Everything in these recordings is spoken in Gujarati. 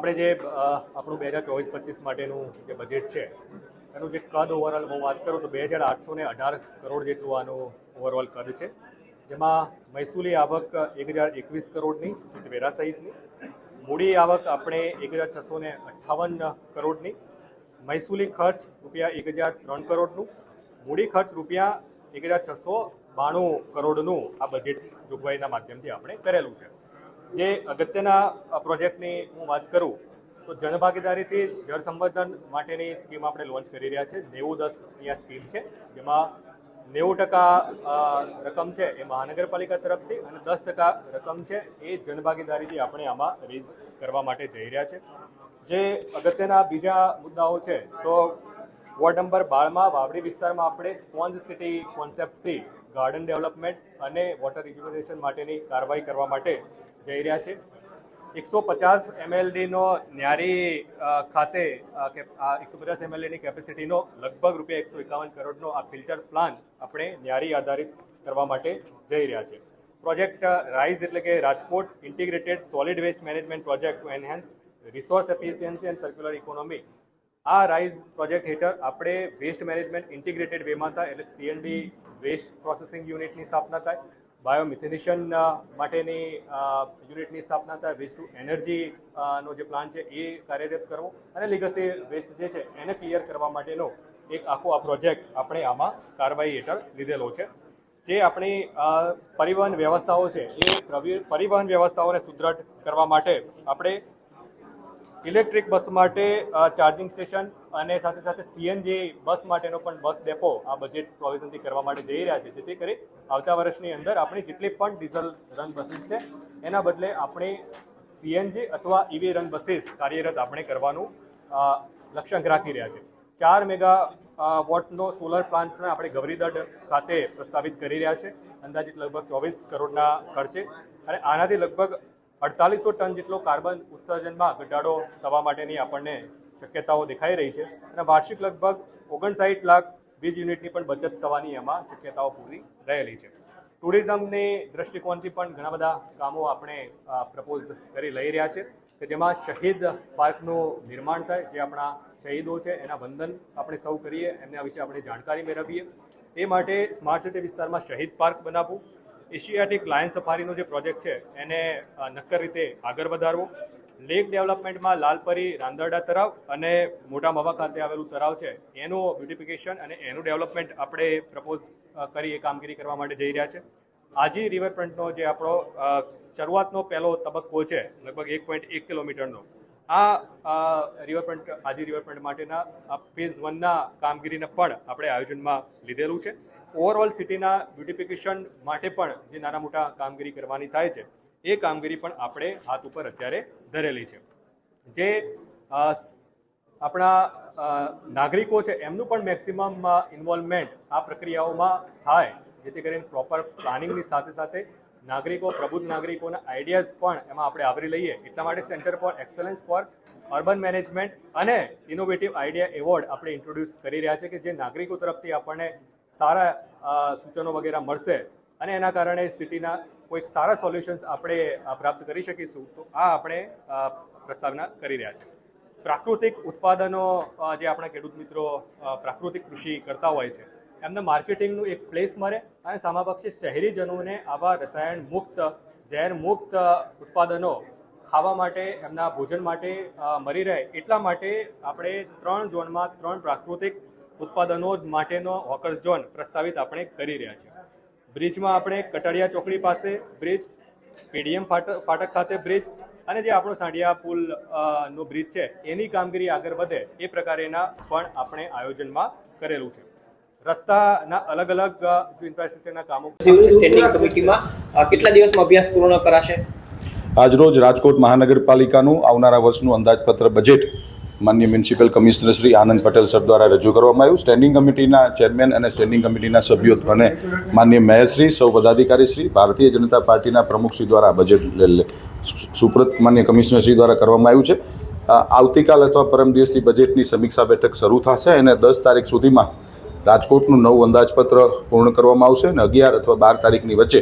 આપણે જે આપણું બે હજાર ચોવીસ પચીસ માટેનું જે બજેટ છે, એનું જે કદ ઓવરઓલ હું વાત કરું તો બે હજાર આઠસો ને અઢાર કરોડ જેટલું આનું ઓવરઓલ કદ છે. જેમાં મહેસૂલી આવક એક હજાર એકવીસ કરોડની, સૂચિત વેરા સહિતની. મૂડી આવક આપણે એક હજાર છસો ને અઠ્ઠાવન કરોડની. મહેસૂલી ખર્ચ રૂપિયા એક હજાર ત્રણ કરોડનું. મૂડી ખર્ચ રૂપિયા એક હજાર છસો બાણું કરોડનું આ બજેટ જોગવાઈના માધ્યમથી આપણે કરેલું છે. જે અગત્યના પ્રોજેક્ટની હું વાત કરું, તો જનભાગીદારીથી જળ સંવર્ધન માટેની સ્કીમ આપણે લોન્ચ કરી રહ્યા છે. નેવું દસની આ સ્કીમ છે, જેમાં નેવું ટકા રકમ છે એ મહાનગરપાલિકા તરફથી અને દસ ટકા રકમ છે એ જનભાગીદારીથી આપણે આમાં રેઝ કરવા માટે જઈ રહ્યા છે. જે અગત્યના બીજા મુદ્દાઓ છે, તો વોર્ડ નંબર બારમાં વાવડી વિસ્તારમાં આપણે સ્પોન્જ સિટી કોન્સેપ્ટથી ગાર્ડન ડેવલપમેન્ટ અને વોટર રિજ્યુનેશન માટેની કાર્યવાહી કરવા માટે જઈ રહ્યા છે. એકસો પચાસ એમએલડીનો ન્યારી ખાતે આ એકસો પચાસ એમએલડીની કેપેસિટીનો લગભગ રૂપિયા એકસો એકાવન કરોડનો આ ફિલ્ટર પ્લાન આપણે ન્યારી આધારિત કરવા માટે જઈ રહ્યા છે. પ્રોજેક્ટ રાઇઝ એટલે કે Rajkot integrated solid waste management project to enhance resource efficiency and circular economy. આ રાઇઝ પ્રોજેક્ટ હેઠળ આપણે વેસ્ટ મેનેજમેન્ટ ઇન્ટિગ્રેટેડ વેમાં થાય એટલે સીએનડી વેસ્ટ પ્રોસેસિંગ યુનિટની સ્થાપના થાય. બાયોમિથેનેશન માટેની યુનિટની સ્થાપના થાય વેસ્ટ ટુ એનર્જી નો જે પ્લાન છે એ કાર્યરત કરવો અને લીગસી વેસ્ટ જે છે એને ક્લિયર કરવા માટેનો એક આખો આ પ્રોજેક્ટ આપણે આમાં કાર્યવાહી હેઠળ લીધેલો છે. જે આપણી પરિવહન વ્યવસ્થાઓ છે એ પ્રવિ- પરિવહન વ્યવસ્થાઓને સુદૃઢ કરવા માટે આપણે ઇલેક્ટ્રિક બસ માટે ચાર્જિંગ સ્ટેશન અને સાથે સાથે સીએનજી બસ માટેનો પણ બસ ડેપો આ બજેટ પ્રોવિઝનથી કરવા માટે જઈ રહ્યા છે. જેથી કરી આવતા વર્ષની અંદર આપણી જેટલી પણ ડીઝલ રન બસીસ છે, એના બદલે આપણે સીએનજી અથવા ઈવી રન બસીસ કાર્યરત આપણે કરવાનું લક્ષ્યાંક રાખી રહ્યા છે. ચાર મેગા વોટનો સોલર પ્લાન્ટ પણ આપણે ગૌરીદડ ખાતે પ્રસ્તાવિત કરી રહ્યા છે. અંદાજિત લગભગ ચોવીસ કરોડના ખર્ચે. અને આનાથી લગભગ અડતાલીસો ટન જેટલો કાર્બન ઉત્સર્જનમાં ઘટાડો થવા માટેની આપણને શક્યતાઓ દેખાઈ રહી છે. અને વાર્ષિક લગભગ ઓગણસાઠ લાખ વીજ યુનિટની પણ બચત થવાની એમાં શક્યતાઓ પૂરી રહેલી છે. ટુરિઝમની દ્રષ્ટિકોણથી પણ ઘણા બધા કામો આપણે પ્રપોઝ કરી લઈ રહ્યા છે કે જેમાં શહીદ પાર્કનું નિર્માણ થાય, જે આપણા શહીદો છે, એના વંદન આપણે સૌ કરીએ, એમના વિશે આપણે જાણકારી મેળવીએ. એ માટે સ્માર્ટ સિટી વિસ્તારમાં શહીદ પાર્ક બનાવવું એશિયાટિક લાયન સફારીનો જે પ્રોજેક્ટ છે, એને નક્કર રીતે આગળ વધારવો. લેક ડેવલપમેન્ટમાં લાલપરી રાંદરડા તળાવ અને મોટા મવા ખાતે આવેલું તળાવ છે, એનું બ્યુટિફિકેશન અને એનું ડેવલપમેન્ટ આપણે પ્રપોઝ કરી એ કામગીરી કરવા માટે જઈ રહ્યા છે. આજી રિવરફ્રન્ટનો જે આપણો શરૂઆતનો પહેલો તબક્કો છે, લગભગ એક પોઈન્ટ એક કિલોમીટરનો. આ રિવરફ્રન્ટ, આજી રિવરફ્રન્ટ માટેના ફેઝ વનના કામગીરીને પણ આપણે આયોજનમાં લીધેલું છે. ઓવરઓલ સિટીના બ્યુટિફિકેશન માટે પણ જે નાના મોટા કામગીરી કરવાની થાય છે, એ કામગીરી પણ આપણે હાથ ઉપર અત્યારે ધરેલી છે. જે આપણા નાગરિકો છે, એમનું પણ મેક્સિમમ ઇન્વોલ્વમેન્ટ આ પ્રક્રિયાઓમાં થાય, જેથી કરીને પ્રોપર પ્લાનિંગની સાથે સાથે નાગરિકો, પ્રબુદ્ધ નાગરિકોના આઈડિયાઝ પણ એમાં આપણે આવરી લઈએ. એટલા માટે centre for excellence for urban management અને ઇનોવેટિવ આઈડિયા એવોર્ડ આપણે ઇન્ટ્રોડ્યુસ કરી રહ્યા છે કે જે નાગરિકો તરફથી આપણને સારા સૂચનો વગેરે મળશે અને એના કારણે સિટીના કોઈક સારા સોલ્યુશન્સ આપણે પ્રાપ્ત કરી શકીશું, તો આ આપણે પ્રસ્તાવના કરી રહ્યા છીએ પ્રાકૃતિક ઉત્પાદનો જે આપણા ખેડૂત મિત્રો પ્રાકૃતિક કૃષિ કરતા હોય છે, એમને માર્કેટિંગનું એક પ્લેસ મળે અને સામાપક્ષી શહેરીજનોને આવા રસાયણ મુક્ત, ઝેર મુક્ત ઉત્પાદનો ખાવા માટે, એમના ભોજન માટે મળી રહે એટલા માટે આપણે ત્રણ ઝોનમાં ત્રણ પ્રાકૃતિક ઉત્પાદનો માટેનો હોકર્સ ઝોન પ્રસ્તાવિત આપણે કરી રહ્યા છીએ. બ્રિજમાં આપણે કટાડિયા ચોકડી પાસે બ્રિજ પીડીએમ ફાટક ફાટક ખાતે બ્રિજ અને જે આપણો સાંઢિયા પુલ નો બ્રિજ છે એની કામગીરી આગળ વધે એ પ્રકારેના પણ આપણે આયોજનમાં કરેલું છે. રસ્તાના અલગ અલગ ઇન્ફ્રાસ્ટ્રક્ચરના કામો સ્ટેન્ડિંગ કમિટીમાં કેટલા દિવસમાં અભ્યાસ પૂર્ણ કરાશે? આજરોજ રાજકોટ મહાનગરપાલિકાનું આવનારા વર્ષનું અંદાજપત્ર બજેટ માન્ય municipal commissioner Shri Anand Patel sir દ્વારા રજૂ કરવામાં આવ્યું. સ્ટેન્ડિંગ કમિટીના ચેરમેન અને સ્ટેન્ડિંગ કમિટીના સભ્યો અને માન્ય મેયરશ્રી સૌ પદાધિકારીશ્રી ભારતીય જનતા પાર્ટીના પ્રમુખશ્રી દ્વારા બજેટ સુપ્રત માન્ય કમિશનરશ્રી દ્વારા કરવામાં આવ્યું છે. આવતીકાલ અથવા પરમ દિવસથી બજેટની સમીક્ષા બેઠક શરૂ થશે અને દસ તારીખ સુધીમાં રાજકોટનું નવું અંદાજપત્ર પૂર્ણ કરવામાં આવશે અને અગિયાર અથવા બાર તારીખની વચ્ચે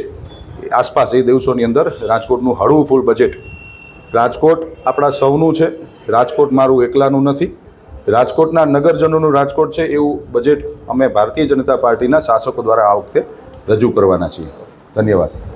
આસપાસ એ દિવસોની અંદર રાજકોટનું હળવું ફૂલ બજેટ રાજકોટ આપણા સૌનું છે. રાજકોટ મારું એકલાનું નથી. રાજકોટના નગરજનોનું રાજકોટ છે એવું બજેટ અમે ભારતીય જનતા પાર્ટીના શાસકો દ્વારા આ વખતે રજૂ કરવાના છીએ. ધન્યવાદ.